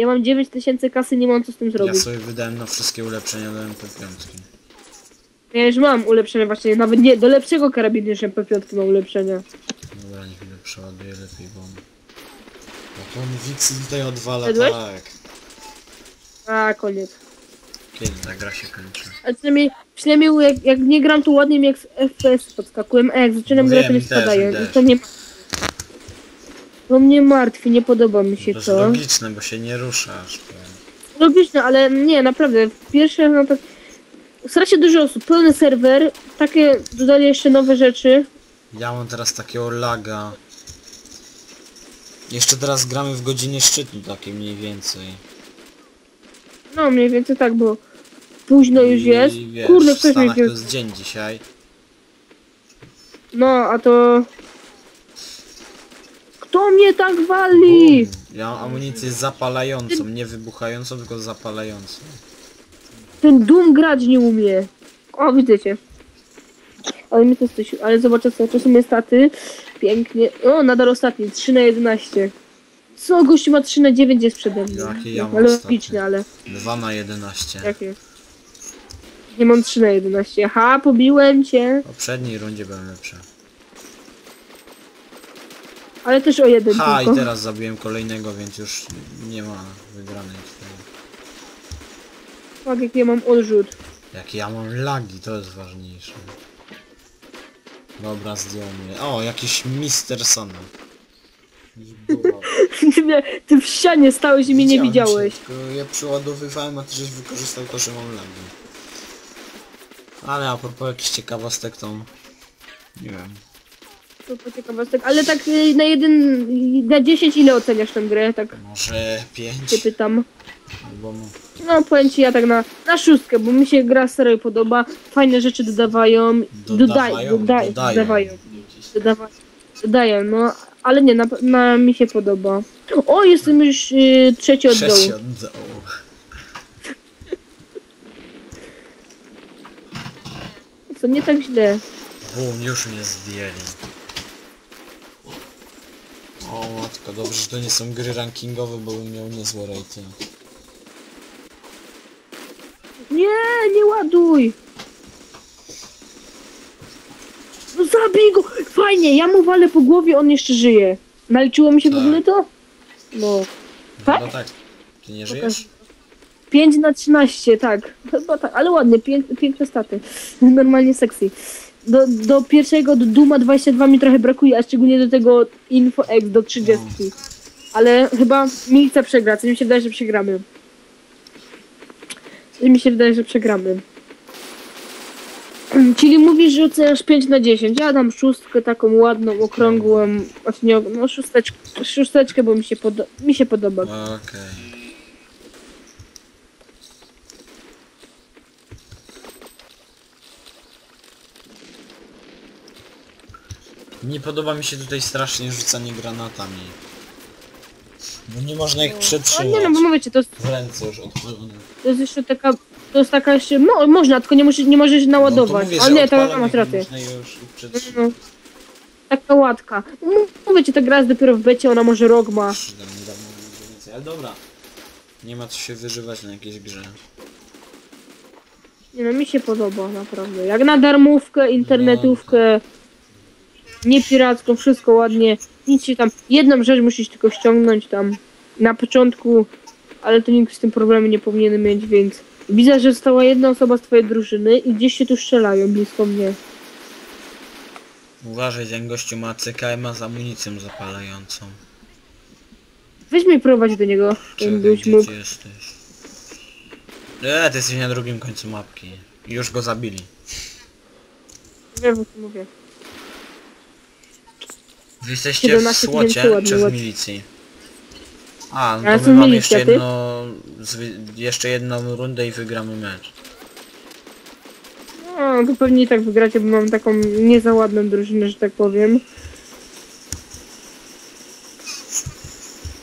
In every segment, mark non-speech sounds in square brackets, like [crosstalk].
Ja mam 9000 kasy, nie mam co z tym Ja zrobić. sobie wydałem na wszystkie ulepszenia do MP5. Ja już mam ulepszenia właśnie, nawet nie, do lepszego karabinu niż MP5 mam ulepszenia. Dobra, niech chwilę przeładuję lepiej, bo... Bo on Wixy tutaj odwala, Zjadłeś? tak. A, koniec. Kiedy ta gra się kończy? Ale przynajmniej, przynajmniej jak, jak nie gram, to ładnie mi jak z FPS podskakuję, a jak zaczynam No grać, wiem, to mi mi też, mi też. To mnie... To mnie martwi, nie podoba mi się To jest to. logiczne, bo się nie ruszasz. powiem. Logiczne, ale nie, naprawdę. Pierwsze, no to... Strasznie dużo osób, pełny serwer, takie dodali jeszcze nowe rzeczy. Ja mam teraz takiego laga. Jeszcze teraz gramy w godzinie szczytu takiej mniej więcej. No mniej więcej tak, bo późno już I jest. Wiesz, Kurde, w ktoś mnie Stanach to wziął. jest dzień dzisiaj. No, a to... Kto mnie tak wali? Bum. Ja mam amunicję zapalającą, nie wybuchającą, tylko zapalającą. Ten Doom grać nie umie. O, widzicie. Ale mi to coś, ale zobaczę co, to są moje staty. Pięknie. O, nadal ostatni, 3 na 11. Co, gościu ma 3 na 9 jest przede mną. Jakie ja mam logicznie, ale 2 na 11. jakie? Nie mam 3 na 11. Aha, pobiłem cię. W poprzedniej rundzie byłem lepszy. Ale też o jeden Ha, i teraz zabiłem kolejnego, więc już nie ma wygranej tutaj. Tak, jak ja mam odrzut. Jakie ja mam lagi, to jest ważniejsze. Dobra, zdjął mnie. O, jakiś Mister Sana. Ty, mnie, ty w ścianie stałeś i mnie nie widziałeś. Tylko ja przeładowywałem, a ty żeś wykorzystał to, że mam lagi. Ale a propos jakichś ciekawostek, to... Nie wiem. To ciekawostek. Ale tak y, na jeden, na 10 ile oceniasz tę grę? Tak Może 5? się pytam. Albo... no, No powiem ci ja tak na, na szóstkę, bo mi się gra serio podoba. Fajne rzeczy dodawają. Dodawają? dodaj, Dodają. dodawają. Dodawa, dodają, no. Ale nie, na, na mi się podoba. O, jestem już y, trzeci od Trzeci dołu. od dołu. Co nie tak źle. Bum, już mnie zdjęli. O matko, dobrze, że to nie są gry rankingowe, bo bym miał niezłe rating. Nie, nie ładuj! No zabij go! Fajnie, ja mu walę po głowie, on jeszcze żyje. Naliczyło mi się w Tak. ogóle to? No. Tak? No tak. Ty nie żyjesz? 5 na 13, tak. Chyba tak, ale ładnie, pięk, piękne staty. [laughs] Normalnie sexy. Do, do pierwszego, do Duma 22 mi trochę brakuje, a szczególnie do tego Info X do 30. Ale chyba mi chce przegrać, mi się wydaje, że przegramy. Coś mi się wydaje, że przegramy. [clears throat] Czyli mówisz, że oceniasz 5 na 10. Ja dam szóstkę taką ładną, okrągłą, no szósteczkę, szósteczkę, bo mi się, mi się podoba. Okej. Nie podoba mi się tutaj strasznie rzucanie granatami. Bo nie można ich No przetrzymać. nie no, bo mówię ci, to jest W ręce już odpalone. To jest jeszcze taka, to jest taka jeszcze, mo, można, tylko nie, musisz, nie możesz naładować. No mówię, Ale nie, to masz rację. No, taka łatka. No, Mówię ci, ta gra jest dopiero w becie, ona może rok ma. Ale dobra. Nie ma co się wyżywać na jakiejś grze. Nie no, mi się podoba, naprawdę. Jak na darmówkę, internetówkę, nie piracką, wszystko ładnie. Nic się tam, jedną rzecz musisz tylko ściągnąć tam na początku, ale to nikt z tym problemu nie powinien mieć, więc widzę, że została jedna osoba z twojej drużyny i gdzieś się tu strzelają blisko mnie. Uważaj, ten gościu ma CKM z amunicją zapalającą. Weź mnie prowadź do niego, Czekaj, gdzie mógł. ty jesteś? Eee, ty jesteś na drugim końcu mapki. Już go zabili. Wiem, o czym mówię. Wy jesteście w 17 słocie tysięcy ładnie, czy w ładnie. milicji? A, no Ja to jestem my mamy milicja, jeszcze ty? jedno, zwy- jeszcze jedną rundę i wygramy mecz. No, to pewnie i tak wygracie, bo mam taką nie za ładną drużynę, że tak powiem.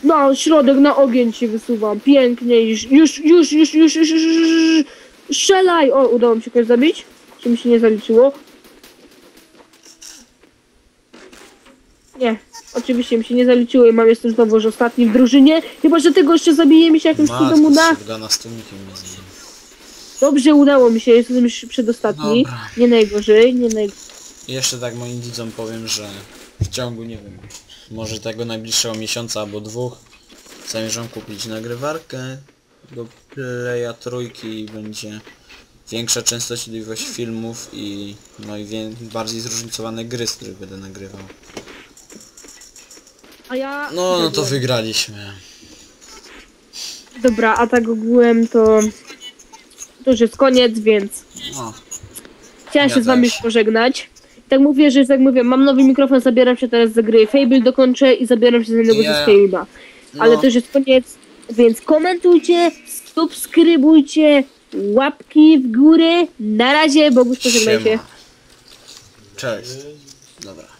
No, środek na ogień się wysuwam. Pięknie. Już, już, już, już, już, już, już, już, już. Strzelaj! O, udało mi się kogoś zabić? Czy mi się nie zaliczyło? Nie. Oczywiście mi się nie zaliczyło i mam jestem znowu już ostatni w drużynie. Chyba, że tego jeszcze zabije mi się jakimś cudem uda. shotguna z tłumikiem nie zjem. Dobrze udało mi się, jestem już przedostatni. Dobra. Nie najgorzej, nie najgorzej. I jeszcze tak moim widzom powiem, że w ciągu, nie wiem, może tego najbliższego miesiąca albo dwóch zamierzam kupić nagrywarkę do Playa trójki i będzie większa częstotliwość filmów i no i bardziej zróżnicowane gry, z których będę nagrywał. A ja... No, no to wygraliśmy. Dobra, a tak ogółem to... To już jest koniec, więc No, chciałam Ja się z wami już pożegnać. Tak mówię, że tak mówię, mam nowy mikrofon, zabieram się teraz za gry Fable dokończę i zabieram się za innego Ja- ze Fable'a. Ale no. to już jest koniec, więc komentujcie, subskrybujcie, łapki w górę. Na razie, Boguś, pożegnaj się. Cześć. Dobra.